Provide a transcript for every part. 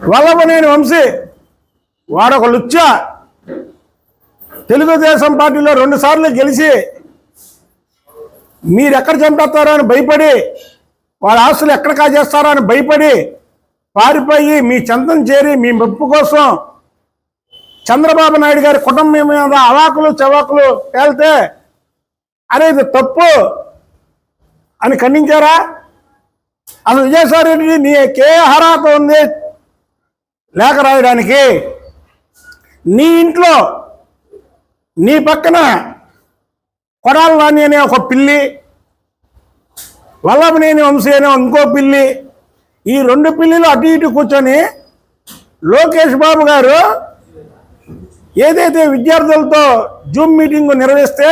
వల్లభనేని వంశీ. వాడొక లుచ్చ. తెలుగుదేశం పార్టీలో రెండుసార్లు గెలిచి మీరు ఎక్కడ చంపేస్తారో అని భయపడి వాళ్ళ ఆస్తులు ఎక్కడ కాజేస్తారో అని భయపడి పారిపోయి మీ చందం చేరి మీ మెప్పు కోసం చంద్రబాబు నాయుడు గారి కుటుంబం మీద అవాకులు చవాకులు పేలితే అరే ఇది తప్పు అని ఖండించారా? అసలు విజయసాయి రెడ్డి నీకే అర్హత ఉంది? లేఖ రాయడానికి నీ ఇంట్లో నీ పక్కన కొడాల నాని అనే ఒక పిల్లి వల్లభనేని వంశీ అనే ఇంకో పిల్లి ఈ రెండు పిల్లిలు అటు ఇటు కూర్చొని లోకేష్ బాబు గారు ఏదైతే విద్యార్థులతో జూమ్ మీటింగ్ నిర్వహిస్తే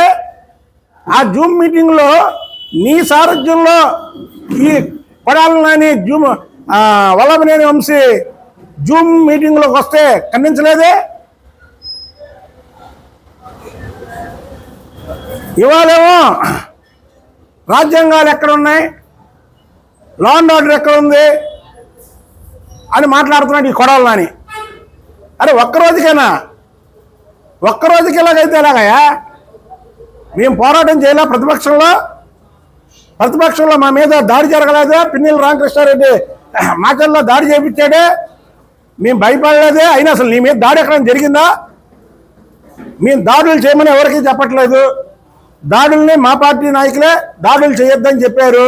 ఆ జూమ్ మీటింగ్లో నీ సారథ్యంలో ఈ కొడాలి నాని జూమ్ వల్లభనేని వంశీ జూమ్ మీటింగ్లోకి వస్తే ఖండించలేదే? ఇవాళేమో రాజ్యాంగాలు ఎక్కడున్నాయి? లా అండ్ ఆర్డర్ ఎక్కడ ఉంది అని మాట్లాడుతున్నాడు ఈ కొడవలు నాని. అరే ఒక్క రోజుకేనా ఒక్క రోజుకి ఎలాగైతే ఎలాగయ్యా? మేము పోరాటం చేయలే ప్రతిపక్షంలో? ప్రతిపక్షంలో మా మీద దాడి జరగలేదా? పిన్నిల రామకృష్ణారెడ్డి మాటల్లో దాడి చేయించాడే? మేము భయపడలేదే అయినా అసలు నీ మీద దాడి ఎక్కడ జరిగిందా? మేము దాడులు చేయమని ఎవరికీ చెప్పట్లేదు. దాడుల్ని మా పార్టీ నాయకులే దాడులు చేయొద్దని చెప్పారు.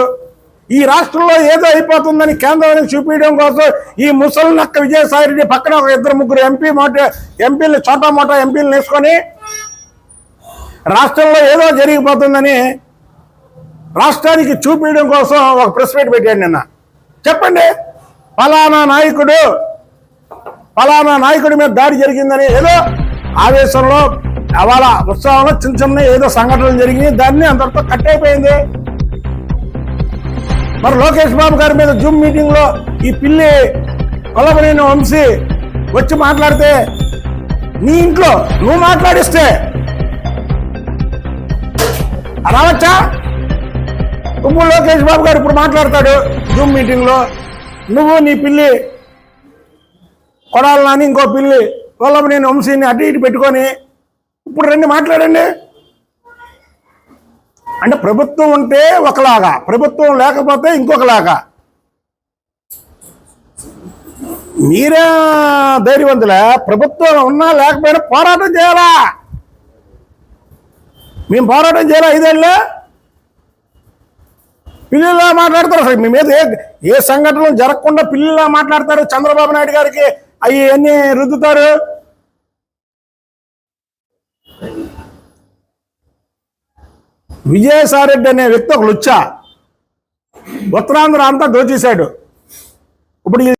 ఈ రాష్ట్రంలో ఏదో అయిపోతుందని కేంద్రానికి చూపించడం కోసం ఈ ముసలి నక్క విజయసాయి రెడ్డి పక్కన ఒక ఇద్దరు ముగ్గురు ఎంపీ మోట ఎంపీలు చోటా మోటా ఎంపీలు వేసుకొని రాష్ట్రంలో ఏదో జరిగిపోతుందని రాష్ట్రానికి చూపించడం కోసం ఒక ప్రెస్ మీట్ పెట్టాడు నిన్న. చెప్పండి ఫలానా నాయకుడు ఫలానా నాయకుడి మీద దాడి జరిగిందని ఏదో ఆవేశంలో అవాళ ఉత్సవంలో చిన్న చిన్న ఏదో సంఘటనలు జరిగినాయి. దాన్ని అంతటితో కట్ అయిపోయింది. మరి లోకేష్ బాబు గారి మీద జూమ్ మీటింగ్లో ఈ పిల్లి కొలబడిన వంశీ వచ్చి మాట్లాడితే నీ ఇంట్లో నువ్వు మాట్లాడిస్తే రావచ్చా? ఇప్పుడు లోకేష్ బాబు గారు ఇప్పుడు మాట్లాడతాడు జూమ్ మీటింగ్లో నువ్వు నీ పిల్లి కొడాలి నాని ఇంకో పిల్లి. కొల్లబడిన వంశీని అటు ఇటు పెట్టుకొని ఇప్పుడు రండి మాట్లాడండి. అంటే ప్రభుత్వం ఉంటే ఒకలాగా ప్రభుత్వం లేకపోతే ఇంకొకలాగా. మీరే ధైర్యవంతులే ప్రభుత్వం ఉన్నా లేకపోయినా పోరాటం చేయాలా? మేము పోరాటం చేయాలా ఐదేళ్ళు? పిల్లలా మాట్లాడతారు అసలు మీ మీద ఏ ఏ సంఘటనలు జరగకుండా పిల్లలా మాట్లాడతారు చంద్రబాబు నాయుడు గారికి? అవి ఎన్ని రుద్దుతారు. విజయసాయిరెడ్డి అనే వ్యక్తి ఒక లుచ్చ ఉత్తరాంధ్ర అంతా దోచేశాడు. ఇప్పుడు